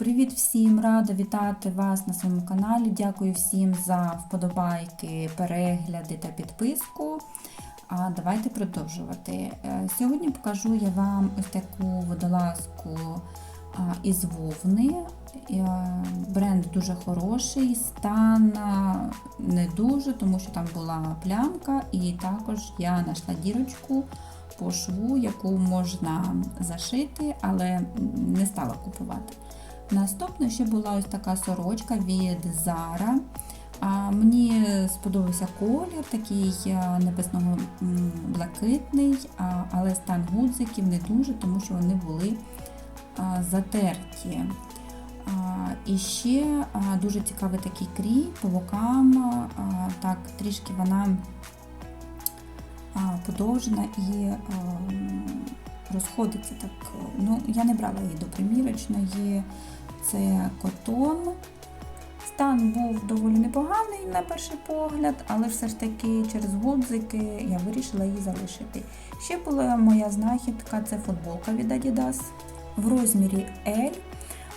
Привіт всім! Рада вітати вас на своєму каналі. Дякую всім за вподобайки, перегляди та підписку. А давайте продовжувати. Е, Сьогодні покажу я вам ось таку водолазку із вовни. Е, Бренд дуже хороший, стан не дуже, тому що там була плямка, і також я знайшла дірочку по шву, яку можна зашити, але не стала купувати. Наступно ще була ось така сорочка від Zara. Мені сподобався колір, такий а, небесного блакитний, але стан гудзиків не дуже, тому що вони були затерті. І ще дуже цікавий такий крій по бокам, так трішки вона подовжена і розходиться так. Ну, я не брала її до примірочної. Це котон. Стан був доволі непоганий на перший погляд, але все ж таки через гудзики я вирішила її залишити. Ще була моя знахідка це футболка від Adidas в розмірі L.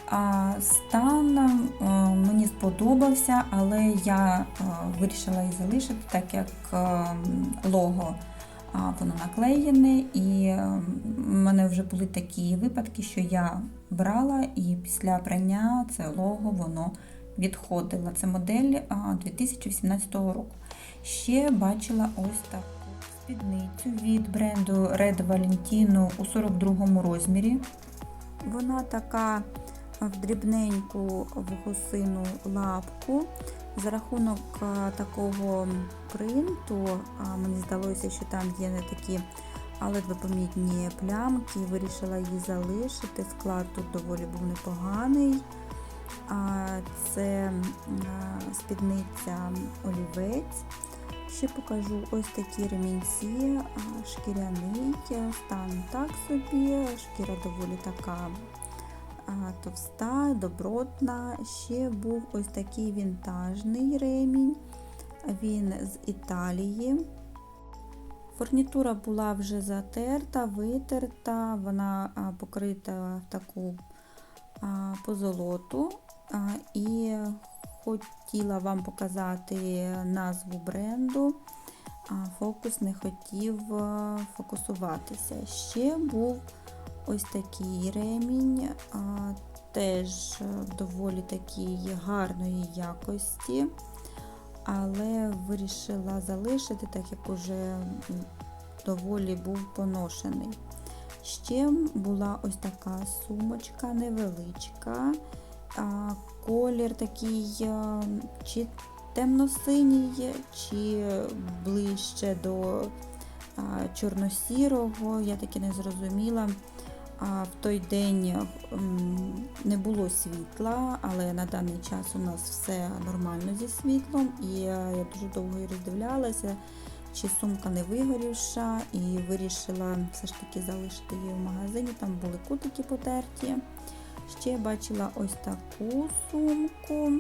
А стан а, мені сподобався, але я а, вирішила її залишити, так як а, лого воно наклеєне, і в мене вже були такі випадки, що я брала, і після прання це лого воно відходило. Це модель а, 2017 року. Ще бачила ось таку спідницю від бренду Red Valentino у 42 розмірі. Вона така в дрібненьку в гусину лапку. За рахунок такого принту, мені здалося, що там є не такі але помітні плямки, вирішила її залишити. Склад тут доволі був непоганий. Це спідниця олівець. Ще покажу ось такі ремінці, шкіряний, стан так собі, шкіра доволі така товста, добротна. Ще був ось такий вінтажний ремінь, він з Італії. Фурнітура була вже затерта, витерта, вона покрита в таку позолоту. І хотіла вам показати назву бренду. а Фокус не хотів фокусуватися. Ще був ось такий ремінь, теж доволі такий гарної якості але вирішила залишити, так як уже доволі був поношений. Ще була ось така сумочка невеличка, колір такий чи темно-синій, чи ближче до чорно-сірого, я таки не зрозуміла. В той день не було світла, але на даний час у нас все нормально зі світлом, і я дуже довго роздивлялася, чи сумка не вигорівша, і вирішила все ж таки залишити її в магазині. Там були кутики потерті. Ще бачила ось таку сумку.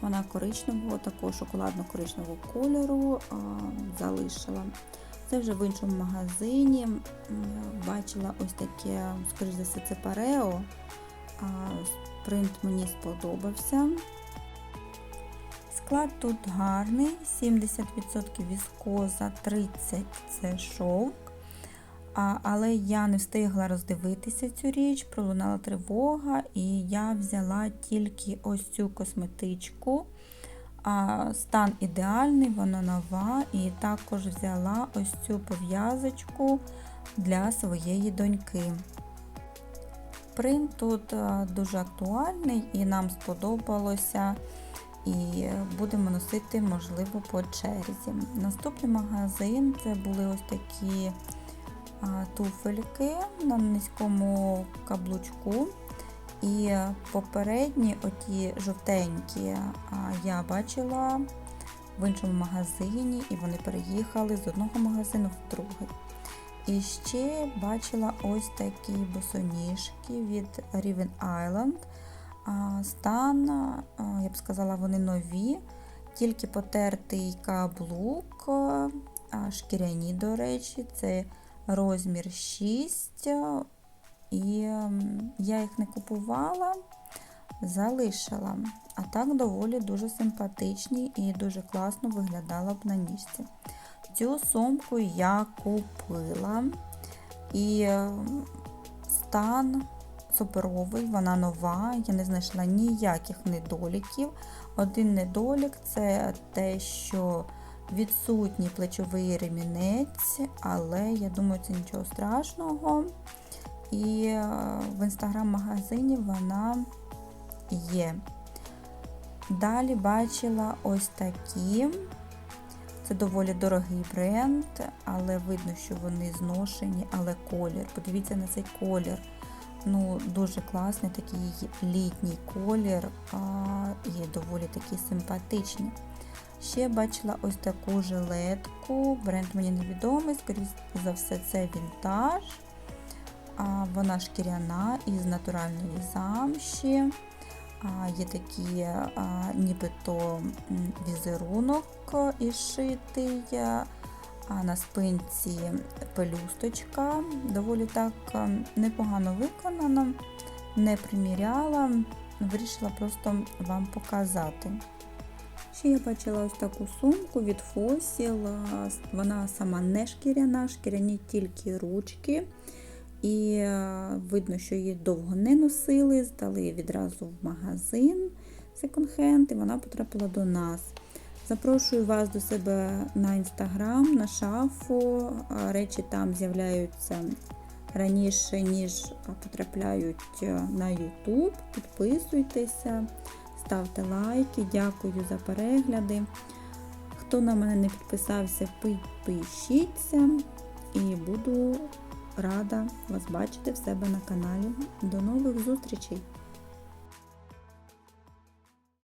Вона коричневого, такого шоколадно-коричневого кольору залишила. Це вже в іншому магазині. Бачила ось таке, скоріш за все, це парео. Принт мені сподобався. Склад тут гарний, 70% віскоза, 30% це шовк. Але я не встигла роздивитися цю річ, пролунала тривога, і я взяла тільки ось цю косметичку. Стан ідеальний, вона нова, і також взяла ось цю пов'язочку для своєї доньки. Принт тут дуже актуальний і нам сподобалося, і будемо носити, можливо, по черзі. Наступний магазин це були ось такі туфельки на низькому каблучку. І попередні оті жовтенькі я бачила в іншому магазині, і вони переїхали з одного магазину в другий. І ще бачила ось такі босоніжки від Riven Island. Стан, я б сказала, вони нові, тільки потертий каблук, шкіряні, до речі, це розмір 6. І ем, я їх не купувала, залишила. А так доволі дуже симпатичні і дуже класно виглядала б на ніжці. Цю сумку я купила і е, стан суперовий, вона нова, я не знайшла ніяких недоліків. Один недолік це те, що відсутній плечовий ремінець, але я думаю, це нічого страшного. І е, в інстаграм-магазині вона є. Далі бачила ось такі. Це доволі дорогий бренд, але видно, що вони зношені, але колір. Подивіться на цей колір. Ну, дуже класний такий літній колір а, і доволі такі симпатичні. Ще бачила ось таку жилетку. Бренд мені невідомий, скоріше за все, це вінтаж. Вона шкіряна із натуральної замші. Є такий нібито візерунок із шитий, а на спинці пелюсточка. Доволі так непогано виконана, не приміряла, вирішила просто вам показати. Ще я бачила ось таку сумку від Fossil. Вона сама не шкіряна, шкіряні тільки ручки. І е, видно, що її довго не носили, здали відразу в магазин секонд-хенд, і вона потрапила до нас. Запрошую вас до себе на інстаграм, на шафу. Речі там з'являються раніше, ніж потрапляють е, на YouTube. Підписуйтеся, ставте лайки, дякую за перегляди. Хто на мене не підписався, підпишіться і буду рада вас бачити в себе на каналі. До нових зустрічей!